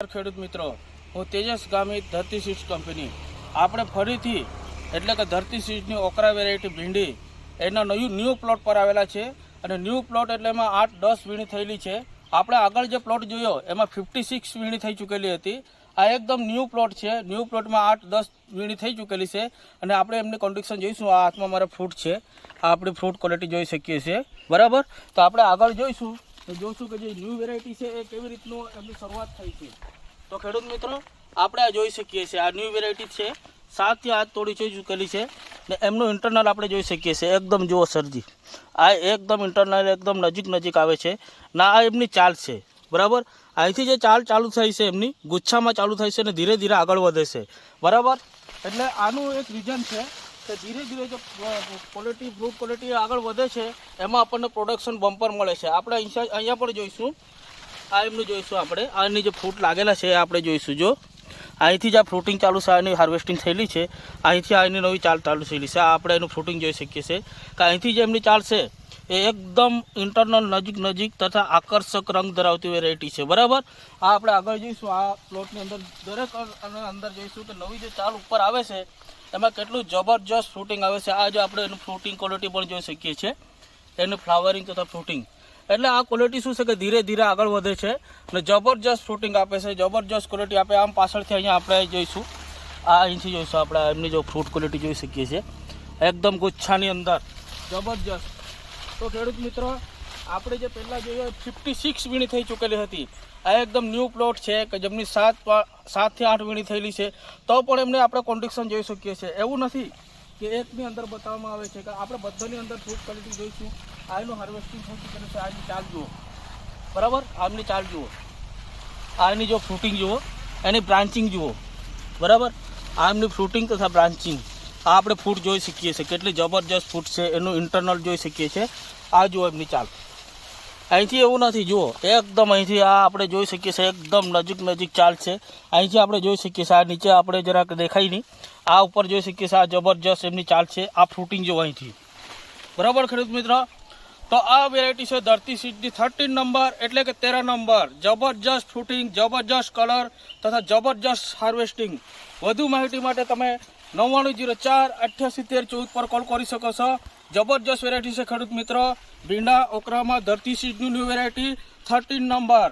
ખેડૂત મિત્રો. હું તેજસ ગામી ધરતી સીડ્સ કંપની. આપણે ફરીથી એટલે કે ધરતી સીડ્સની ઓકરા વેરાયટી ભીંડી એના નયું ન્યૂ પ્લોટ પર આવેલા છે અને ન્યૂ પ્લોટ એટલે એમાં આઠ દસ વીણી થયેલી છે. આપણે આગળ જે પ્લોટ જોયો એમાં ફિફ્ટી સિક્સ વીણી થઈ ચૂકેલી હતી. આ એકદમ ન્યૂ પ્લોટ છે. ન્યૂ પ્લોટમાં આઠ દસ વીણી થઈ ચૂકેલી છે અને આપણે એમની કન્ડિશન જોઈશું. આ હાથમાં મારા ફ્રૂટ છે. આ આપણી ફ્રૂટ ક્વોલિટી જોઈ શકીએ છીએ. બરાબર? તો આપણે આગળ જોઈશું. તો જોશું કે જે ન્યૂ વેરાયટી છે એ કેવી રીતનું એમની શરૂઆત થઈ છે. તો ખેડૂત મિત્રો, આપણે આ જોઈ શકીએ છીએ. આ ન્યૂ વેરાયટી છે. સાતથી હાથ તોડી છે ચૂકેલી છે. ને એમનું ઇન્ટરનલ આપણે જોઈ શકીએ છીએ. એકદમ જુઓ સરજી. આ એકદમ ઇન્ટરનલ એકદમ નજીક નજીક આવે છે. ના આ એમની ચાલ છે. બરાબર? અહીંથી જે ચાલ ચાલુ થાય છે એમની, ગુચ્છામાં ચાલુ થાય છે અને ધીરે ધીરે આગળ વધે છે. બરાબર? એટલે આનું એક રીઝન છે. કે ધીરે ધીરે જે ક્વોલિટી ફ્રૂટ ક્વોલિટી આગળ વધે છે, એમાં આપણને પ્રોડક્શન બમ્પર મળે છે. આપણે અહીંયા અહીંયા પણ જોઈશું. આ એમનું જોઈશું આપણે. આની જે ફ્રૂટ લાગેલા છે આપણે જોઈશું, જો. અહીંથી જ આ ફ્રૂટિંગ ચાલુ છે, આની હાર્વેસ્ટિંગ થયેલી છે. અહીંથી આની નવી ચાલ ચાલુ થયેલી છે. આપણે એનું ફ્રૂટિંગ જોઈ શકીએ છીએ કે અહીંથી જે એમની ચાલ છે, એ એકદમ ઇન્ટરનલ નજીક નજીક તથા આકર્ષક રંગ ધરાવતી વેરાયટી છે. બરાબર? આ આપણે આગળ જોઈશું. આ પ્લોટની અંદર દરેક અંદર જોઈશું કે નવી જે ચાલ ઉપર આવે છે, એમાં કેટલું જબરજસ્ત ફ્રૂટિંગ આવે છે. આ જો આપણે એનું ફ્રૂટિંગ ક્વોલિટી પણ જોઈ શકીએ છીએ. એનું ફ્લાવરિંગ તથા ફ્રૂટિંગ એટલે આ ક્વોલિટી શું છે કે ધીરે ધીરે આગળ વધે છે અને જબરજસ્ત ફ્રૂટિંગ આપે છે. જબરજસ્ત ક્વોલિટી આપે. આમ પાછળથી અહીંયા આપણે જોઈશું. આ અહીંથી જોઈશું આપણે. એમની જો ફ્રૂટ ક્વોલિટી જોઈ શકીએ છીએ. એકદમ ગુચ્છાની અંદર. જબરજસ્ત. તો ખેડૂત મિત્રો, આપણે જે પહેલાં જોઈએ ફિફ્ટી સિક્સ વીણી થઈ ચૂકેલી હતી. આ એકદમ ન્યૂ પ્લોટ છે કે જેમની સાત સાતથી આઠ વીણી થયેલી છે. તો પણ એમને આપણે કોન્ડિક્શન જોઈ શકીએ છીએ. એવું નથી કે એકની અંદર બતાવવામાં આવે છે કે આપણે બધાની અંદર ફ્રૂટ ક્વોલિટી જોઈશું. આ એનું હાર્વેસ્ટિંગ થઈ ચૂકેલું છે આની ચાલ જુઓ. બરાબર? આમની ચાલ જુઓ. આ એની જો ફ્રૂટિંગ જુઓ, એની બ્રાન્ચિંગ જુઓ. બરાબર? આમની ફ્રૂટિંગ તથા બ્રાન્ચિંગ આ આપણે ફૂડ જોઈ શકીએ છીએ. કેટલી જબરજસ્ત ફૂડ છે, એનું ઇન્ટરનલ જોઈ શકીએ છીએ. આ જુઓ એમની ચાલ. અહીંથી એવું નથી, જુઓ. એકદમ અહીંથી આ આપણે જોઈ શકીએ છીએ, એકદમ નજીક નજીક ચાલ છે. અહીંથી આપણે જોઈ શકીએ છીએ, આ નીચે આપણે જરાક દેખાય નહીં. આ ઉપર જોઈ શકીએ છીએ, આ જબરજસ્ત એમની ચાલ છે. આ ફ્રૂટિંગ જુઓ અહીંથી. બરાબર ખેડૂત મિત્ર? તો આ વેરાયટી છે ધરતી સીટની થર્ટીન નંબર એટલે કે તેરા નંબર જબરજસ્ત ફૂટિંગ જબરજસ્ત કલર તથા જબરજસ્ત હાર્વેસ્ટિંગ વધુ માહિતી માટે તમે નવ્વાણું જીરો ચાર અઠ્યાસી તેર ચૌદ પર કોલ કરી શકો છો. જબરજસ્ત વેરાયટી છે ખેડૂત મિત્ર. ભીંડા, ઓકરામાં ધરતી સીટની ન્યૂ વેરાયટી થર્ટીન નંબર